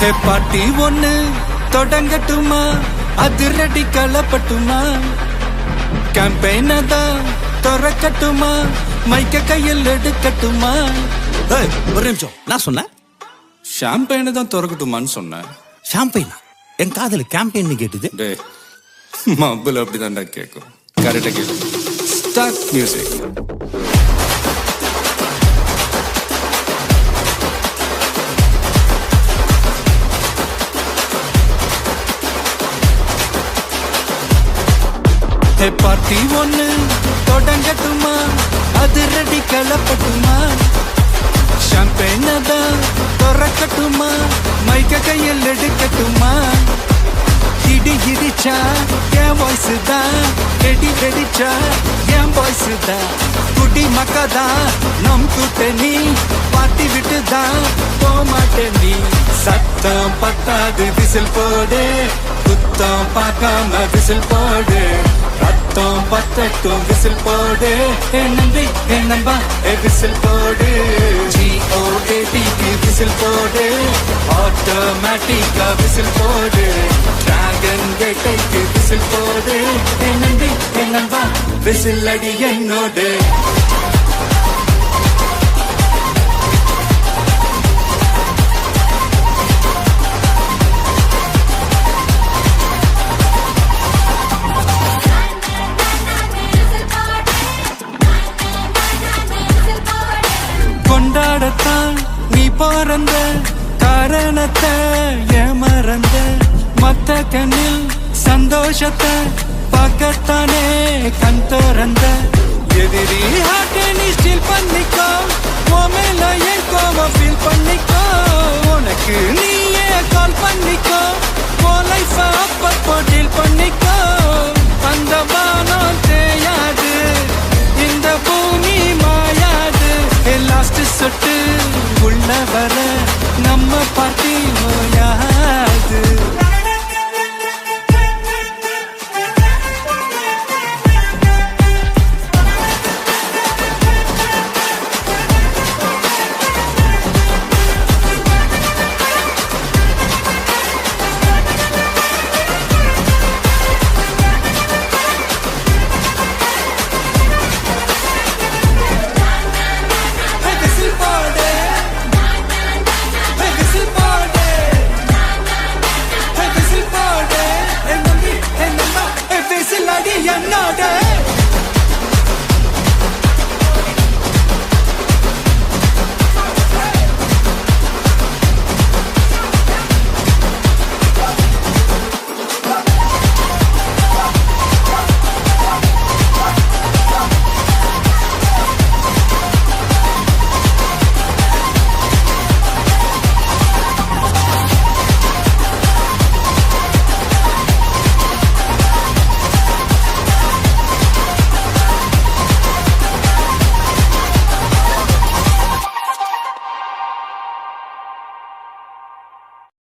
பாட்டி ஒண்ணு தொடங்கட்டுமா? அதிரடி கலப்பட்டுமா? கேம்பெயின தான் திறக்கட்டுமா? மைக்க கையில் எடுக்கட்டுமா? ஒரு நிமிஷம். நான் சொன்னேன்? ஷாம்பெயினை தான் திறக்கட்டுமான்னு சொன்னேன். ஷாம்பெயினா? என் காதல கேம்பெயின் கேட்டுது. டே மப்பிள் அப்படிதான்டா கேட்கும் கரெக்டா கேளு. ஸ்டார்ட் மியூசிக் பார்ட்டி ஒண்ணு. தொடங்கட்டுமா? அது ரெடி கலப்பட்டுமா ஷாம்பெயினை தான் திறக்கட்டுமா? மைக்க கையில் எடுக்கட்டுமா? இடி இடிச்சா என் வாய்ஸ் தான். வெடி வெடிச்சா என் வாய்ஸ் தான். குடி மக்கதா நம் கூட்டணி பாட்டி விட்டு தான் போக மாட்டேன் நீ. சத்தம் பத்தாது விசில் போடு. குத்தம் பார்க்காம விசில் போடு. ரத்தம் பத்தட்டும் விசில் போடு. என் நம்பி என் நம்பா விசில் போடு. ஜிஓஏடிக்கு விசில் போடு. ஆட்டோமேட்டிக்கா விசில் போடு. டிராகன் கேட்டைக்கு விசில் போடு. என் நம்பி என் நம்பா விசில் அடி என்னோடு கொண்டாடத்தான் நீ பிறந்த காரணத்தை ஏமறந்த மத்த கண்ணில் சந்தோஷத்தை பார்க்கத்தானே கண் திறந்த? எதிரி